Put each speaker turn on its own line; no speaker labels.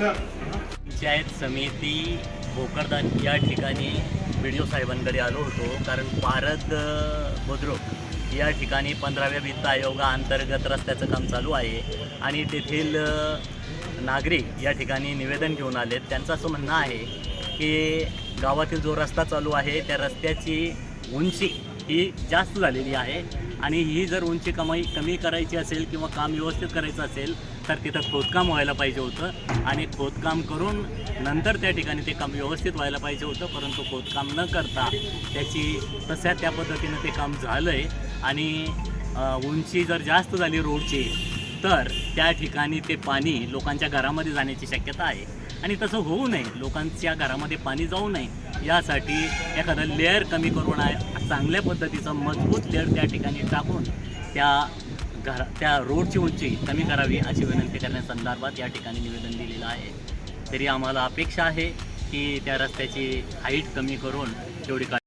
पंचायत समिती भोकरदान या ठिकाणी बी साहेबांकडे आलो होतो. कारण पारद बुद्रुक या ठिकाणी पंधराव्या वित्त आयोगाअंतर्गत रस्त्याचं काम चालू आहे. आणि तेथील नागरिक या ठिकाणी निवेदन घेऊन आलेत. त्यांचं असं म्हणणं आहे की गावातील जो रस्ता चालू आहे त्या रस्त्याची उंची ही जास्त झालेली आहे. आणि ही जर उंची कमाई कमी करायची असेल किंवा काम व्यवस्थित करायचं असेल तर तिथं खोदकाम व्हायला पाहिजे होतं. आणि खोदकाम करून नंतर त्या ठिकाणी ते काम व्यवस्थित व्हायला पाहिजे होतं परंतु खोदकाम न करता त्याची तशा त्या पद्धतीनं ते काम झालं आहे आणि उंची जर जास्त झाली रोडची तर त्या ठिकाणी ते पाणी लोकांच्या घरामध्ये जाण्याची शक्यता आहे. आणि तसं होऊ नये. लोकांच्या घरामध्ये पाणी जाऊ नये. यासाठी एखादं लेअर कमी करून चांगल्या पद्धतीचं मजबूत लेअर त्या ठिकाणी टाकून त्या घर त्या रोडची उंची कमी करावी अशी विनंती करण्यासंदर्भात या ठिकाणी निवेदन दिलेलं आहे. तरी आम्हाला अपेक्षा आहे की त्या रस्त्याची हाईट कमी करून तेवढी